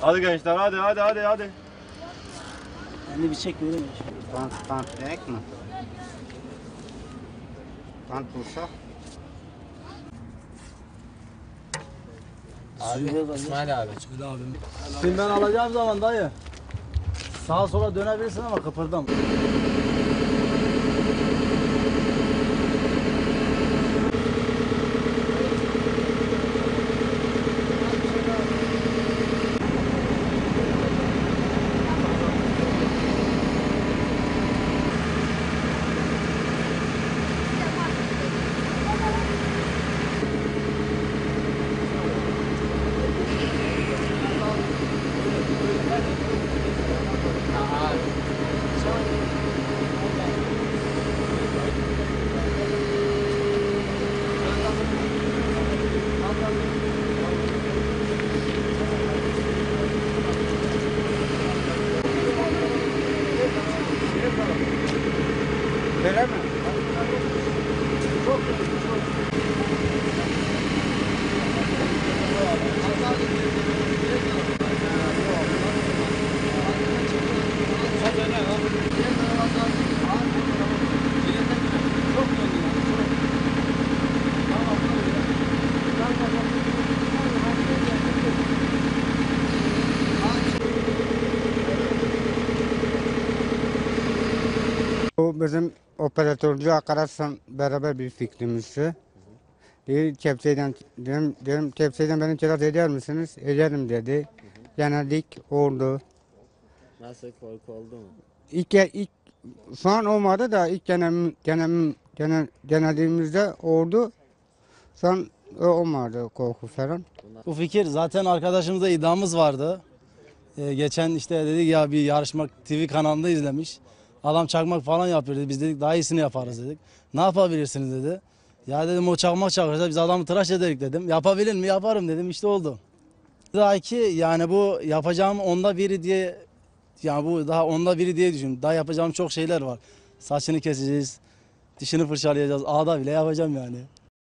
Hadi gençler hadi hadi hadi hadi. Beni bir çek vereyim. Bant, bant direkt mi? Bant bulsa. Abi, İsmail abi. Söyle abim. Şimdi ben alacağım zaman dayı. Sağa sola dönebilirsin ama kıpırdam. Öyle mi? Bu bizim operatörcü arkadaşla beraber bir fikrimizdi. Dedi kepçeden, dedim, dedim kepçeden beni çırak eder misiniz? Ederim dedi. Denedik oldu. Nasıl korku oldu mu? İlk, ilk şu an olmadı da ilk denem, denem, dene, denediğimizde oldu. Şu an o olmadı korku falan. Bu fikir zaten arkadaşımızda iddiamız vardı. Ee, geçen işte dedik ya bir yarışma TV kanalında izlemiş. Adam çakmak falan yapıyor dedi. Biz dedik daha iyisini yaparız dedik. Ne yapabilirsiniz dedi. Ya dedim o çakmak çakırsa biz adamı tıraş ederik dedim. Yapabilir mi? Yaparım dedim. İşte oldu. Daha ki yani bu yapacağım onda biri diye yani bu daha onda biri diye düşün. Daha yapacağım çok şeyler var. Saçını keseceğiz. Dişini fırçalayacağız. Ağda bile yapacağım yani.